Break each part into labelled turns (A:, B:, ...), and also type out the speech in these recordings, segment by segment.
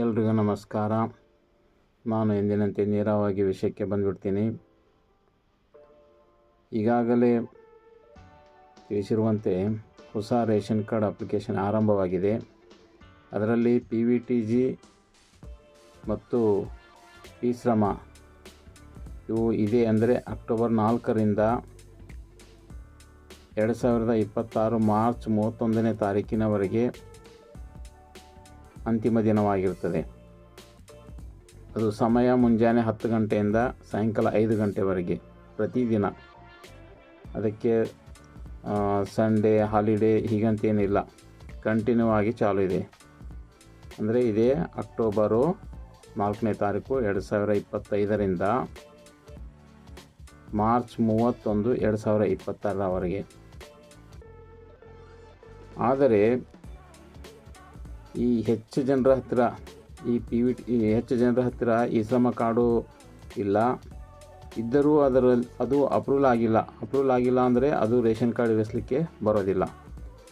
A: ಎಲ್ರಿಗೂ ನಮಸ್ಕಾರ. ನಾನು ಎಂದಿನಂತೆ ನೇರವಾಗಿ ವಿಷಯಕ್ಕೆ ಬಂದುಬಿಡ್ತೀನಿ. ಈಗಾಗಲೇ ತಿಳಿಸಿರುವಂತೆ ಹೊಸ ರೇಷನ್ ಕಾರ್ಡ್ ಅಪ್ಲಿಕೇಶನ್ ಆರಂಭವಾಗಿದೆ. ಅದರಲ್ಲಿ ಪಿ ವಿ ಟಿ ಜಿ ಮತ್ತು ಪಿ ಶ್ರಮ ಇವು ಇದೆ ಅಂದರೆ ಅಕ್ಟೋಬರ್ ನಾಲ್ಕರಿಂದ ಎರಡು ಸಾವಿರದ ಇಪ್ಪತ್ತಾರು ಮಾರ್ಚ್ ಮೂವತ್ತೊಂದನೇ ತಾರೀಕಿನವರೆಗೆ ಅಂತಿಮ ದಿನವಾಗಿರುತ್ತದೆ. ಅದು ಸಮಯ ಮುಂಜಾನೆ ಹತ್ತು ಗಂಟೆಯಿಂದ ಸಾಯಂಕಾಲ ಐದು ಗಂಟೆವರೆಗೆ ಪ್ರತಿದಿನ. ಅದಕ್ಕೆ ಸಂಡೇ ಹಾಲಿಡೇ ಹೀಗಂತೇನಿಲ್ಲ. ಕಂಟಿನ್ಯೂ ಆಗಿ ಚಾಲು ಇದೆ. ಅಂದರೆ ಇದೇ ಅಕ್ಟೋಬರು ನಾಲ್ಕನೇ ತಾರೀಕು ಎರಡು ಸಾವಿರ ಇಪ್ಪತ್ತೈದರಿಂದ ಮಾರ್ಚ್ ಮೂವತ್ತೊಂದು ಎರಡು ಸಾವಿರ ಇಪ್ಪತ್ತಾರರವರೆಗೆ. ಆದರೆ ಈ ಹೆಚ್ಚು ಜನರ ಹತ್ತಿರ ಈ ಪಿ ವಿ ಟಿ ಹೆಚ್ಚು ಜನರ ಹತ್ತಿರ ಈ ಶ್ರಮ ಕಾರ್ಡು ಇಲ್ಲ. ಇದ್ದರೂ ಅದರಲ್ಲಿ ಅದು ಅಪ್ರೂವಲ್ ಆಗಿಲ್ಲ. ಅಪ್ರೂವಲ್ ಆಗಿಲ್ಲ ಅಂದರೆ ಅದು ರೇಷನ್ ಕಾರ್ಡ್ ಇರಿಸಲಿಕ್ಕೆ ಬರೋದಿಲ್ಲ.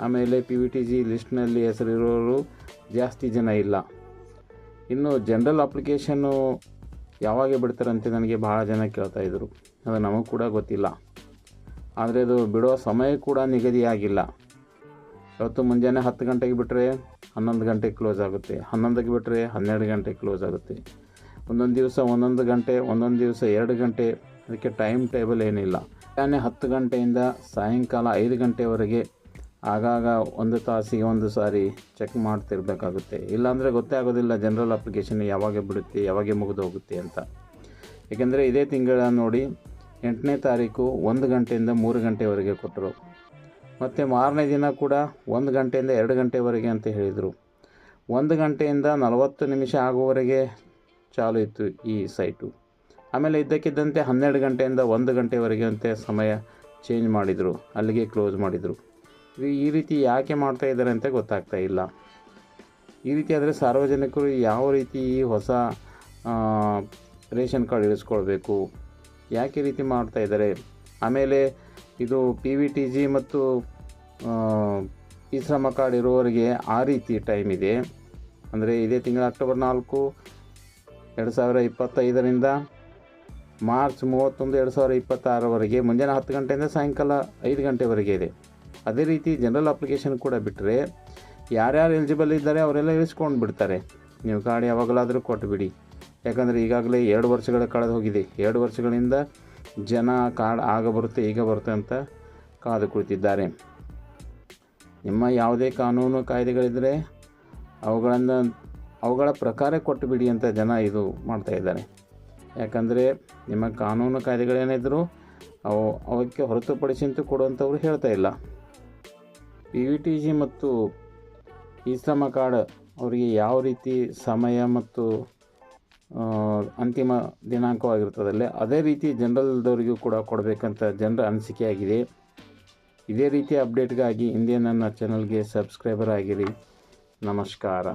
A: ಆಮೇಲೆ ಪಿ ವಿ ಟಿ ಜಿ ಲಿಸ್ಟ್ನಲ್ಲಿ ಹೆಸರಿರೋರು ಜಾಸ್ತಿ ಜನ ಇಲ್ಲ. ಇನ್ನು ಜನರಲ್ ಅಪ್ಲಿಕೇಶನ್ನು ಯಾವಾಗ ಬಿಡ್ತಾರಂತೆ ನನಗೆ ಭಾಳ ಜನ ಕೇಳ್ತಾ ಇದ್ದರು ಅದು ನಮಗೆ ಕೂಡ ಗೊತ್ತಿಲ್ಲ. ಆದರೆ ಅದು ಬಿಡೋ ಸಮಯ ಕೂಡ ನಿಗದಿಯಾಗಿಲ್ಲ. ಇವತ್ತು ಮುಂಜಾನೆ ಹತ್ತು ಗಂಟೆಗೆ ಬಿಟ್ಟರೆ ಹನ್ನೊಂದು ಗಂಟೆಗೆ ಕ್ಲೋಸ್ ಆಗುತ್ತೆ. ಹನ್ನೊಂದಕ್ಕೆ ಬಿಟ್ಟರೆ ಹನ್ನೆರಡು ಗಂಟೆಗೆ ಕ್ಲೋಸ್ ಆಗುತ್ತೆ. ಒಂದೊಂದು ದಿವಸ ಒಂದೊಂದು ಗಂಟೆ, ಒಂದೊಂದು ದಿವಸ ಎರಡು ಗಂಟೆ, ಅದಕ್ಕೆ ಟೈಮ್ ಟೇಬಲ್ ಏನಿಲ್ಲ. ಮುಂಜಾನೆ ಹತ್ತು ಗಂಟೆಯಿಂದ ಸಾಯಂಕಾಲ ಐದು ಗಂಟೆವರೆಗೆ ಆಗಾಗ ಒಂದು ತಾಸಿಗೆ ಒಂದು ಸಾರಿ ಚೆಕ್ ಮಾಡ್ತಿರ್ಬೇಕಾಗುತ್ತೆ. ಇಲ್ಲಾಂದರೆ ಗೊತ್ತೇ ಆಗೋದಿಲ್ಲ ಜನರಲ್ ಅಪ್ಲಿಕೇಶನ್ ಯಾವಾಗ ಬಿಡುತ್ತೆ, ಯಾವಾಗ ಮುಗಿದು ಹೋಗುತ್ತೆ ಅಂತ. ಏಕೆಂದರೆ ಇದೇ ತಿಂಗಳ ನೋಡಿ ಎಂಟನೇ ತಾರೀಕು ಒಂದು ಗಂಟೆಯಿಂದ ಮೂರು ಗಂಟೆವರೆಗೆ ಕೊಟ್ಟರು. ಮತ್ತು ಮಾರನೇ ದಿನ ಕೂಡ ಒಂದು ಗಂಟೆಯಿಂದ ಎರಡು ಗಂಟೆವರೆಗೆ ಅಂತ ಹೇಳಿದರು. ಒಂದು ಗಂಟೆಯಿಂದ ನಲವತ್ತು ನಿಮಿಷ ಆಗುವವರೆಗೆ ಚಾಲು ಇತ್ತು ಈ ಸೈಟು. ಆಮೇಲೆ ಇದ್ದಕ್ಕಿದ್ದಂತೆ ಹನ್ನೆರಡು ಗಂಟೆಯಿಂದ ಒಂದು ಗಂಟೆವರೆಗೆ ಅಂತ ಸಮಯ ಚೇಂಜ್ ಮಾಡಿದರು. ಅಲ್ಲಿಗೆ ಕ್ಲೋಸ್ ಮಾಡಿದರು. ಈ ರೀತಿ ಯಾಕೆ ಮಾಡ್ತಾ ಇದ್ದಾರೆ ಅಂತ ಗೊತ್ತಾಗ್ತಾ ಇಲ್ಲ. ಈ ರೀತಿ ಆದರೆ ಸಾರ್ವಜನಿಕರು ಯಾವ ರೀತಿ ಈ ಹೊಸ ರೇಷನ್ ಕಾರ್ಡ್ ಇಳಿಸ್ಕೊಳ್ಬೇಕು ಯಾಕೆ ರೀತಿ ಮಾಡ್ತಾ ಇದ್ದಾರೆ? ಆಮೇಲೆ ಇದು ಪಿ ವಿ ಟಿ ಜಿ ಮತ್ತು ಈ ಶ್ರಮ ಕಾರ್ಡ್ ಇರುವವರಿಗೆ ಆ ರೀತಿ ಟೈಮ್ ಇದೆ. ಅಂದರೆ ಇದೇ ತಿಂಗಳ ಅಕ್ಟೋಬರ್ ನಾಲ್ಕು, ಎರಡು ಸಾವಿರ ಇಪ್ಪತ್ತೈದರಿಂದ ಮಾರ್ಚ್ ಮೂವತ್ತೊಂದು, ಎರಡು ಸಾವಿರ ಇಪ್ಪತ್ತಾರವರೆಗೆ ಮುಂಜಾನೆ ಹತ್ತು ಗಂಟೆಯಿಂದ ಸಾಯಂಕಾಲ ಐದು ಗಂಟೆವರೆಗೆ ಇದೆ. ಅದೇ ರೀತಿ ಜನರಲ್ ಅಪ್ಲಿಕೇಶನ್ ಕೂಡ ಬಿಟ್ಟರೆ ಯಾರ್ಯಾರು ಎಲಿಜಿಬಲ್ ಇದ್ದಾರೆ ಅವರೆಲ್ಲ ಇಳಿಸ್ಕೊಂಡು ಬಿಡ್ತಾರೆ. ನೀವು ಕಾರ್ಡ್ ಯಾವಾಗಲಾದರೂ ಕೊಟ್ಟುಬಿಡಿ ಯಾಕಂದರೆ ಈಗಾಗಲೇ ಎರಡು ವರ್ಷಗಳ ಕಳೆದು ಹೋಗಿದೆ ಎರಡು ವರ್ಷಗಳಿಂದ ಜನ ಕಾರ್ಡ್ ಆಗ ಬರುತ್ತೆ, ಈಗ ಬರುತ್ತೆ ಅಂತ ಕಾದು ಕುಳಿತಿದ್ದಾರೆ. ನಿಮ್ಮ ಯಾವುದೇ ಕಾನೂನು ಕಾಯ್ದೆಗಳಿದ್ದರೆ ಅವುಗಳನ್ನು, ಅವುಗಳ ಪ್ರಕಾರ ಕೊಟ್ಟು ಬಿಡಿ ಅಂತ ಜನ ಇದು ಮಾಡ್ತಾ ಇದ್ದಾರೆ. ಯಾಕಂದರೆ ನಿಮ್ಮ ಕಾನೂನು ಕಾಯ್ದೆಗಳೇನಿದ್ರು ಅವು ಅವಕ್ಕೆ ಹೊರತುಪಡಿಸಿ ಅಂತೂ ಕೊಡುವಂಥವ್ರು ಹೇಳ್ತಾ ಇಲ್ಲ. ಪಿ ವಿ ಟಿ ಜಿ ಮತ್ತು ಈ ಶ್ರಮ ಕಾರ್ಡ್ ಅವರಿಗೆ ಯಾವ ರೀತಿ ಸಮಯ ಮತ್ತು ಅಂತಿಮ ದಿನಾಂಕವಾಗಿರ್ತದಲ್ಲೇ ಅದೇ ರೀತಿ ಜನರಲ್ದವರಿಗೂ ಕೂಡ ಕೊಡಬೇಕಂತ ಜನರ ಅನಿಸಿಕೆಯಾಗಿದೆ. ಇದೇ ರೀತಿಯ ಅಪ್ಡೇಟ್ಗಾಗಿ ಹಿಂದೆ ನನ್ನ ಚಾನಲ್ಗೆ ಸಬ್ಸ್ಕ್ರೈಬರ್ ಆಗಿರಿ. ನಮಸ್ಕಾರ.